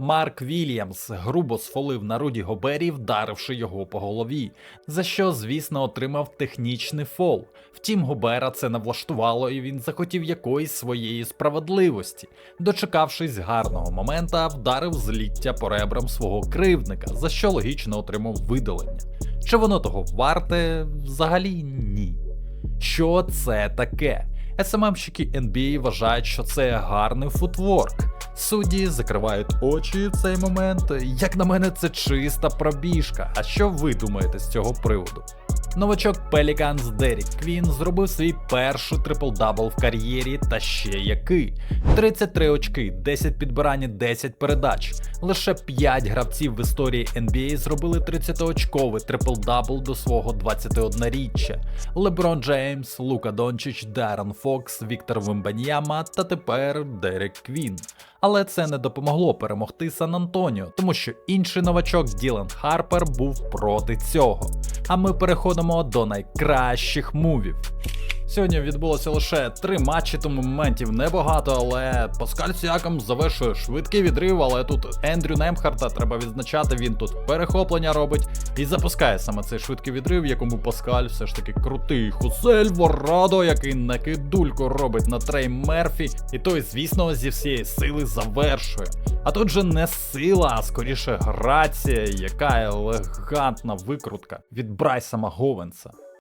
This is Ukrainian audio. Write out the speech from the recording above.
Марк Вільямс грубо сфолив на Руді Гобері, вдаривши його по голові, за що, звісно, отримав технічний фол. Втім, Гобера це не влаштувало, і він захотів якоїсь своєї справедливості. Дочекавшись гарного момента, вдарив зліття по ребрам свого кривдника, за що логічно отримав видалення. Чи воно того варте? Взагалі ні. Що це таке? СММщики NBA вважають, що це гарний футворк. Судді закривають очі в цей момент. Як на мене, це чиста пробіжка. А що ви думаєте з цього приводу? Новачок Pelicans Дерік Квін зробив свій перший трипл-дабл в кар'єрі, та ще який. 33 очки, 10 підбирань, 10 передач. Лише 5 гравців в історії NBA зробили 30-очковий трипл-дабл до свого 21-річчя. Леброн Джеймс, Лука Дончич, Даррен Фокс, Віктор Вимбаньяма та тепер Дерек Квін. Але це не допомогло перемогти Сан Антоніо, тому що інший новачок Ділан Харпер був проти цього. А ми переходимо до найкращих мувів. Сьогодні відбулося лише три матчі, тому моментів небагато, але Паскаль Сіакам завершує швидкий відрив, але тут Ендрю Немхарта треба відзначати, він тут перехоплення робить і запускає саме цей швидкий відрив, якому Паскаль все ж таки крутий. Хусель Ворадо, який накидульку робить на Трей Мерфі, і той, звісно, зі всієї сили завершує. А тут же не сила, а скоріше грація, яка елегантна викрутка від Брайса Маговенса.